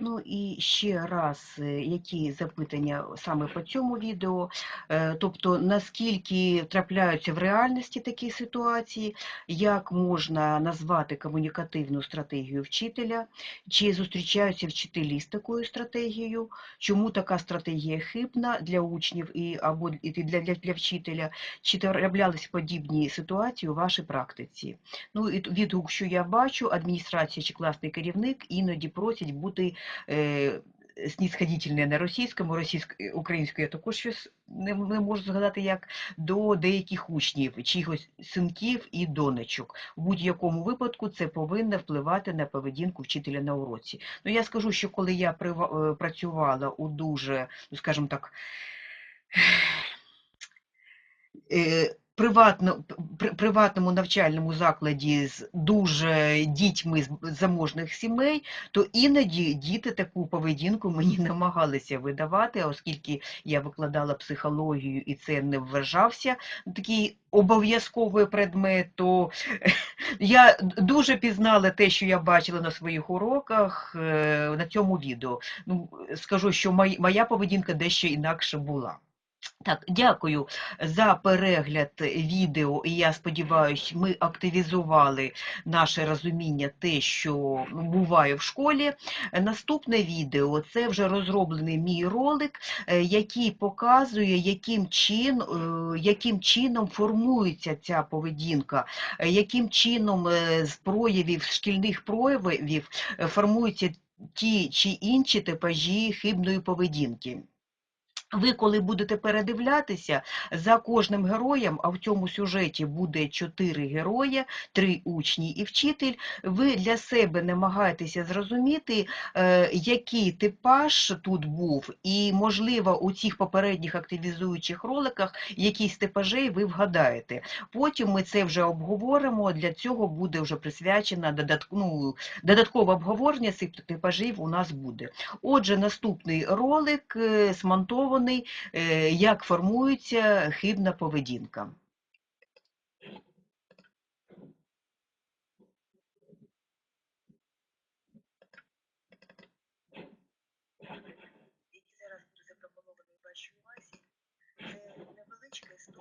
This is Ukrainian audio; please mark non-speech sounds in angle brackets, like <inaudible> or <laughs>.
Ну і ще раз, е, які запитання саме по цьому відео, Е, тобто наскільки трапляються в реальності такі ситуації, як можна назвати комунікативну стратегію вчителя, чи зустрічаються вчителі з такою стратегією, чому така стратегія хибна для учнів і або і для, для, для вчителя, чи траплялись подібні ситуації у вашій практиці? Ну і відгук, що я бачу, адміністрація чи класний керівник іноді просять бути е, снісходительне на російському, російсько українською я також щось не, не можу згадати, як до деяких учнів, чиїхось синків і донечок. У будь-якому випадку це повинно впливати на поведінку вчителя на уроці. Ну я скажу, що коли я е, працювала у дуже, ну скажімо так, е, приватно, при- приватному навчальному закладі з дуже дітьми з з заможних сімей, то іноді діти таку поведінку мені <laughs> намагалися видавати, оскільки я викладала психологію і це не вважався такий обов'язковий предмет, то <laughs> я дуже пізнала те, що я бачила на своїх уроках е, на цьому відео. Ну, скажу, що моя поведінка дещо інакше була. Так, дякую за перегляд відео, і я сподіваюся, ми активізували наше розуміння те, що буває в школі. Наступне відео це вже розроблений мій ролик, е, який показує, яким, чин, е, яким чином формується ця поведінка, е, яким чином з проявів, шкільних проявів формуються ті чи інші типажі хибної поведінки. Ви, коли будете передивлятися, за кожним героєм, а в цьому сюжеті буде чотири герої, три учні і вчитель, ви для себе намагаєтеся зрозуміти, е, який типаж тут був, і, можливо, у цих попередніх активізуючих роликах якісь типажей ви вгадаєте. Потім ми це вже обговоримо, для цього буде вже присвячено додатк... ну, додаткове обговорення цих типажів у нас буде. Отже, наступний ролик е, смонтований, е, як формується хибна поведінка.